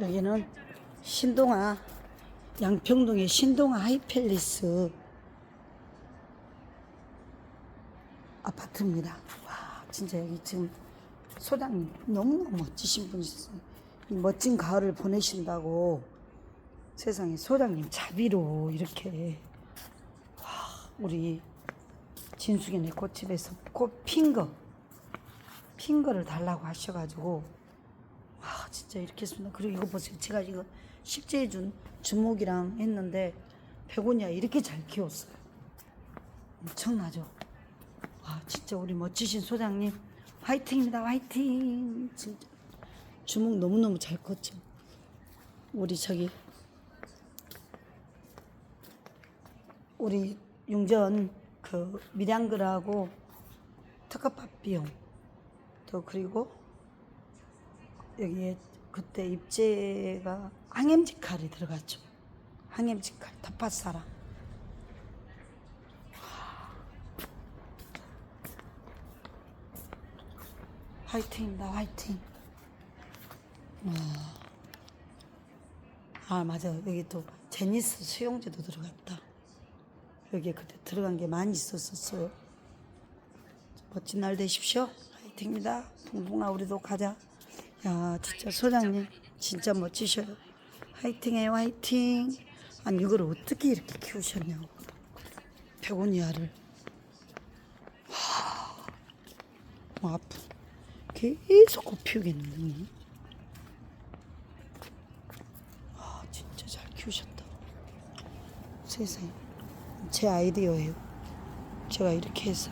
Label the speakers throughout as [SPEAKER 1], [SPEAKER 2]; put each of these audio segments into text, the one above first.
[SPEAKER 1] 여기는 신동아 양평동의 신동아 하이팰리스 아파트입니다. 와 진짜 여기 지금 소장님 너무너무 멋지신 분이셨어요. 이 멋진 가을을 보내신다고 세상에 소장님 자비로 이렇게 와 우리 진숙이네 꽃집에서 꽃 핀 거, 핀 거를 달라고 하셔가지고 와 진짜 이렇게 했습니다. 그리고 이거 보세요. 제가 이거 식재해 준 주목이랑 했는데 베고니아 이렇게 잘 키웠어요. 엄청나죠? 와 진짜 우리 멋지신 소장님 화이팅입니다. 화이팅. 진짜 주목 너무너무 잘 컸죠. 우리 저기 우리 용전 그 밀양글하고 특허밥 비용 또 그리고 여기에 그때 입제가 항염직칼이 들어갔죠. 항염직칼 텃밭사랑 화이팅입니다. 화이팅. 와. 아 맞아 여기 또 제니스 수영제도 들어갔다. 여기에 그때 들어간 게 많이 있었었어요. 멋진 날 되십시오. 화이팅입니다. 붕붕아 우리도 가자. 야 진짜 소장님 진짜 멋지셔요. 화이팅해요 화이팅. 아니 이걸 어떻게 이렇게 키우셨냐고. 베고니아를. 와. 뭐 아프. 계속 꽃 피우겠네. 아 진짜 잘 키우셨다. 세상에. 제 아이디어예요. 제가 이렇게 해서.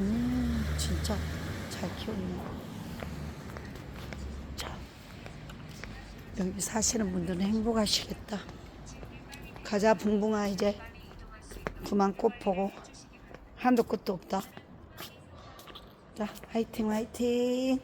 [SPEAKER 1] 음, 진짜 잘 키웠네. 자, 여기 사시는 분들은 행복하시겠다. 가자, 붕붕아, 이제. 그만 꽃 보고. 한도 끝도 없다. 자, 화이팅, 화이팅.